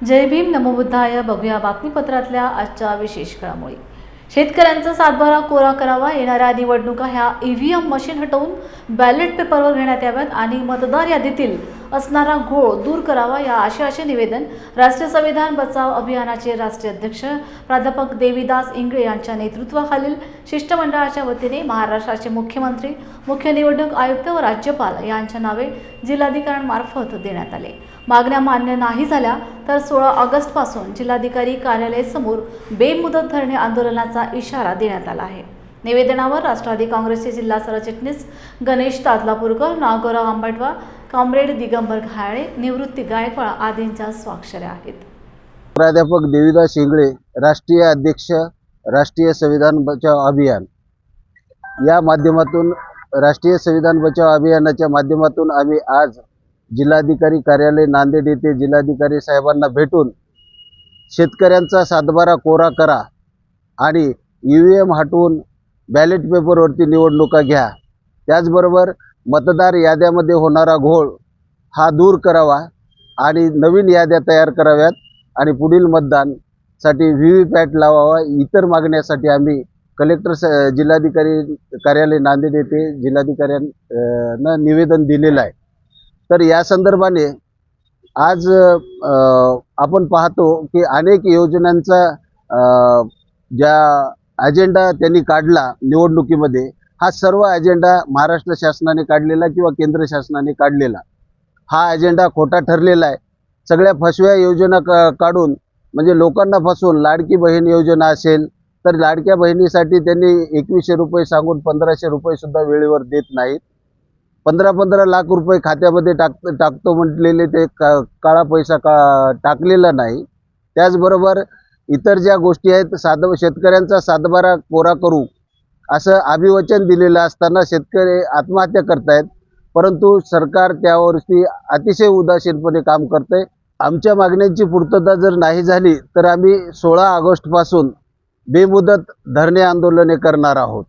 जय भीम नमो बुद्धाय. बघूया बातमीपत्रातल्या आजच्या विशेष घडामोडी शेतकऱ्यांचा सातबारा कोरा करावा येणाऱ्या निवडणुका ह्या ईव्हीएम मशीन हटवून बॅलेट पेपरवर घेण्यात याव्यात आणि मतदार यादीतील असणारा घोळ दूर करावा या असे असे निवेदन राष्ट्रीय संविधान बचाव अभियानाचे राष्ट्रीय अध्यक्ष प्राध्यापक देवीदास इंगळे यांच्या नेतृत्वाखालील शिष्टमंडळाच्या वतीने महाराष्ट्राचे मुख्यमंत्री मुख्य निवडणूक आयुक्त व राज्यपाल यांच्या नावे जिल्हाधिकाऱ्यांमार्फत देण्यात आले. मागण्या मान्य नाही झाल्या तर सोळा ऑगस्टपासून जिल्हाधिकारी कार्यालयासमोर बेमुदत धरणे आंदोलनाचा इशारा देण्यात आला आहे. निवेदनावर राष्ट्रवादी काँग्रेसचे जिल्हा सरचिटणीस गणेश तादलापूरकर नागोराव आंबटवा कॉम्रेड दिगंबर घाळे निवृत्ती गायकवाड आदींच्या स्वाक्षऱ्या आहेत. प्राध्यापक देवीदास शिंगळे राष्ट्रीय अध्यक्ष राष्ट्रीय संविधान बचाव अभियान. या माध्यमातून राष्ट्रीय संविधान बचाव अभियानाच्या माध्यमातून आम्ही आज जिल्हाधिकारी कार्यालय नांदेड येथे जिल्हाधिकारी साहेबांना भेटून शेतकऱ्यांचा सातबारा कोरा करा आणि यू व्ही एम हटवून बॅलेट पेपरवरती निवडणुका घ्या. त्याचबरोबर मतदार याद्यामध्ये होणारा घोळ हा दूर करावा आणि नवीन याद्या तयार कराव्यात आणि पुढील मतदानसाठी व्ही व्ही पॅट लावावा इतर मागण्यासाठी आम्ही कलेक्टर स जिल्हाधिकारी कार्यालय नांदेड येथे जिल्हाधिकाऱ्यांना निवेदन दिलेलं आहे. तर या संदर्भाने आज आपण पाहतो की अनेक योजनांचा ज्या अजेंडा त्यांनी काढला निवडणुकीमध्ये हा सर्व अजेंडा महाराष्ट्र शासनाने काढलेला किंवा केंद्र शासनाने काढलेला. हा अजेंडा खोटा ठरलेला आहे. सगळ्या फसव्या योजना का काढून म्हणजे लोकांना फसवून लाडकी बहीण योजना असेल तर लाडक्या बहिणीसाठी त्यांनी एकवीसशे रुपये सांगून पंधराशे रुपयेसुद्धा वेळेवर देत नाहीत. पंधरा पंधरा लाख रुपये खात्यामध्ये टाक टाकतो म्हटलेले ते का काळा पैसा का टाकलेला नाही. त्याचबरोबर इतर ज्या गोष्टी आहेत साध शेतकऱ्यांचा सातबारा कोरा करू असं अभिवचन दिलेलं असताना शेतकरी आत्महत्या करतायत. परंतु सरकार त्यावरती अतिशय उदासीनपणे काम करतंय. आमच्या मागण्यांची पूर्तता जर नाही झाली तर आम्ही सोळा ऑगस्टपासून बेमुदत धरणे आंदोलने करणार आहोत.